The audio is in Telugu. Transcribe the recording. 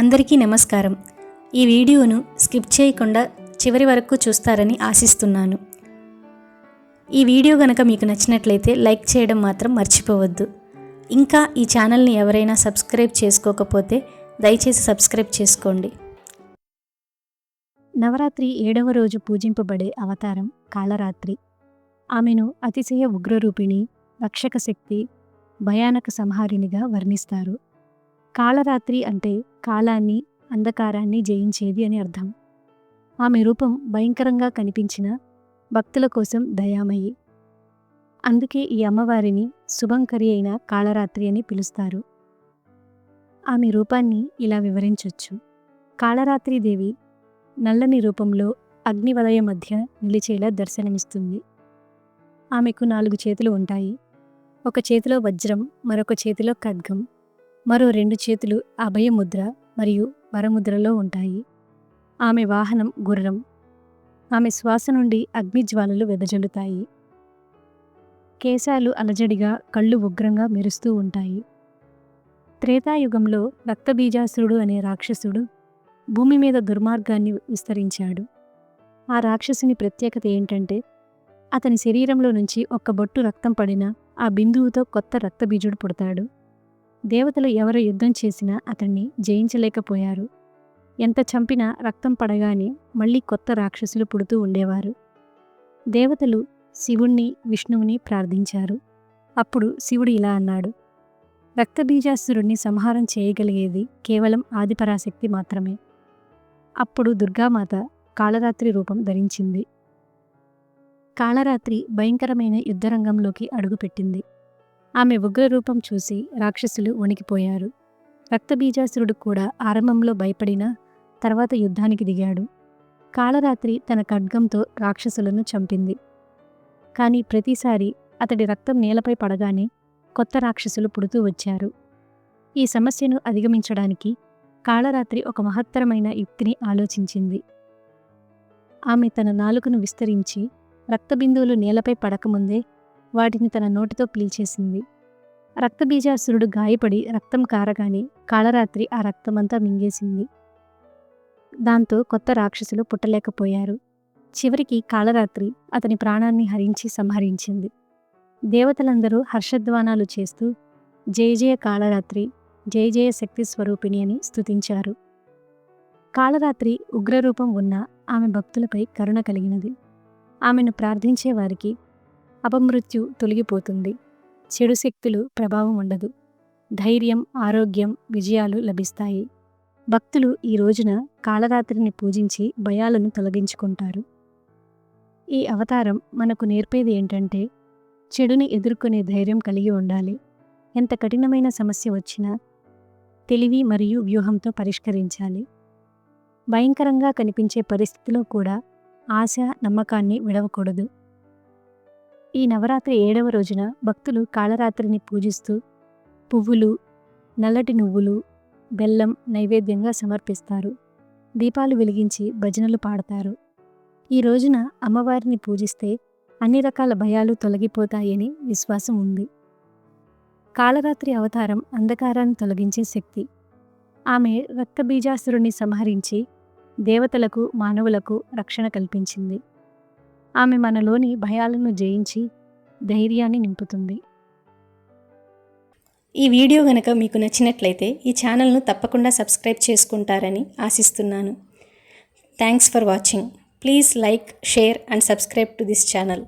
అందరికీ నమస్కారం. ఈ వీడియోను స్కిప్ చేయకుండా చివరి వరకు చూస్తారని ఆశిస్తున్నాను. ఈ వీడియో గనక మీకు నచ్చినట్లయితే లైక్ చేయడం మాత్రం మర్చిపోవద్దు. ఇంకా ఈ ఛానల్ని ఎవరైనా సబ్స్క్రైబ్ చేసుకోకపోతే దయచేసి సబ్స్క్రైబ్ చేసుకోండి. నవరాత్రి ఏడవ రోజు పూజింపబడే అవతారం కాళరాత్రి. ఆమెను అతిశయ ఉగ్రరూపిణి రక్షక శక్తి భయానక సంహారినిగా వర్ణిస్తారు. కాళరాత్రి అంటే కాలాన్ని అంధకారాన్ని జయించేది అని అర్థం. ఆమె రూపం భయంకరంగా కనిపించిన భక్తుల కోసం దయామయి. అందుకే ఈ అమ్మవారిని శుభంకరి అయిన కాళరాత్రి అని పిలుస్తారు. ఆమె రూపాన్ని ఇలా వివరించొచ్చు. కాళరాత్రిదేవి నల్లని రూపంలో అగ్నివలయ మధ్య నిలిచేలా దర్శనమిస్తుంది. ఆమెకు నాలుగు చేతులు ఉంటాయి. ఒక చేతిలో వజ్రం మరొక చేతిలో ఖడ్గం మరో రెండు చేతులు అభయముద్ర మరియు వరముద్రలో ఉంటాయి. ఆమె వాహనం గుర్రం. ఆమె శ్వాస నుండి అగ్నిజ్వాలలు వెదజల్లుతాయి. కేశాలు అలజడిగా కళ్ళు ఉగ్రంగా మెరుస్తూ ఉంటాయి. త్రేతాయుగంలో రక్తబీజాసురుడు అనే రాక్షసుడు భూమి మీద దుర్మార్గాన్ని విస్తరించాడు. ఆ రాక్షసుని ప్రత్యేకత ఏంటంటే అతని శరీరంలో నుంచి ఒక్క బొట్టు రక్తం పడినా ఆ బిందువుతో కొత్త రక్తబీజుడు పుడతాడు. దేవతలు ఎవరు యుద్ధం చేసినా అతన్ని జయించలేకపోయారు. ఎంత చంపినా రక్తం పడగానే మళ్ళీ కొత్త రాక్షసులు పుడుతూ ఉండేవారు. దేవతలు శివుణ్ణి విష్ణువుని ప్రార్థించారు. అప్పుడు శివుడు ఇలా అన్నాడు రక్తబీజాసురుణ్ణి సంహారం చేయగలిగేది కేవలం ఆదిపరాశక్తి మాత్రమే. అప్పుడు దుర్గామాత కాళరాత్రి రూపం ధరించింది. కాళరాత్రి భయంకరమైన యుద్ధరంగంలోకి అడుగుపెట్టింది. ఆమె ఉగ్రరూపం చూసి రాక్షసులు వణికిపోయారు. రక్తబీజాసురుడు కూడా ఆరంభంలో భయపడిన తర్వాత యుద్ధానికి దిగాడు. కాళరాత్రి తన ఖడ్గంతో రాక్షసులను చంపింది. కానీ ప్రతిసారి అతడి రక్తం నేలపై పడగానే కొత్త రాక్షసులు పుడుతూ వచ్చారు. ఈ సమస్యను అధిగమించడానికి కాళరాత్రి ఒక మహత్తరమైన యుక్తిని ఆలోచించింది. ఆమె తన నాలుకను విస్తరించి రక్తబిందువులు నేలపై పడకముందే వాటిని తన నోటితో పీల్చేసింది. రక్తబీజాసురుడు గాయపడి రక్తం కారగానే కాళరాత్రి ఆ రక్తమంతా మింగేసింది. దాంతో కొత్త రాక్షసులు పుట్టలేకపోయారు. చివరికి కాళరాత్రి అతని ప్రాణాన్ని హరించి సంహరించింది. దేవతలందరూ హర్షధ్వానాలు చేస్తూ జయ జయ కాళరాత్రి జయ జయ శక్తి స్వరూపిణి అని స్తుతించారు. కాళరాత్రి ఉగ్రరూపం ఉన్న ఆమె భక్తులపై కరుణ కలిగినది. ఆమెను ప్రార్థించే వారికి అపమృత్యు తొలగిపోతుంది. చెడు శక్తులు ప్రభావం ఉండదు. ధైర్యం ఆరోగ్యం విజయాలు లభిస్తాయి. భక్తులు ఈ రోజున కాళరాత్రిని పూజించి భయాలను తొలగించుకుంటారు. ఈ అవతారం మనకు నేర్పేది ఏంటంటే చెడుని ఎదుర్కొనే ధైర్యం కలిగి ఉండాలి. ఎంత కఠినమైన సమస్య వచ్చినా తెలివి మరియు వ్యూహంతో పరిష్కరించాలి. భయంకరంగా కనిపించే పరిస్థితిలో కూడా ఆశ నమ్మకాన్ని విడవకూడదు. ఈ నవరాత్రి ఏడవ రోజున భక్తులు కాళరాత్రిని పూజిస్తూ పువ్వులు నల్లటి నువ్వులు బెల్లం నైవేద్యంగా సమర్పిస్తారు. దీపాలు వెలిగించి భజనలు పాడతారు. ఈ రోజున అమ్మవారిని పూజిస్తే అన్ని రకాల భయాలు తొలగిపోతాయని విశ్వాసం ఉంది. కాళరాత్రి అవతారం అంధకారాన్ని తొలగించే శక్తి. ఆమె రక్తబీజాసురుణ్ణి సంహరించి దేవతలకు మానవులకు రక్షణ కల్పించింది. ఆమె మనలోని భయాలను జయించి ధైర్యాన్ని నింపుతుంది. ఈ వీడియో గనక మీకు నచ్చినట్లయితే ఈ ఛానల్ను తప్పకుండా సబ్స్క్రైబ్ చేసుకుంటారని ఆశిస్తున్నాను. Thanks for watching please like share and subscribe to this channel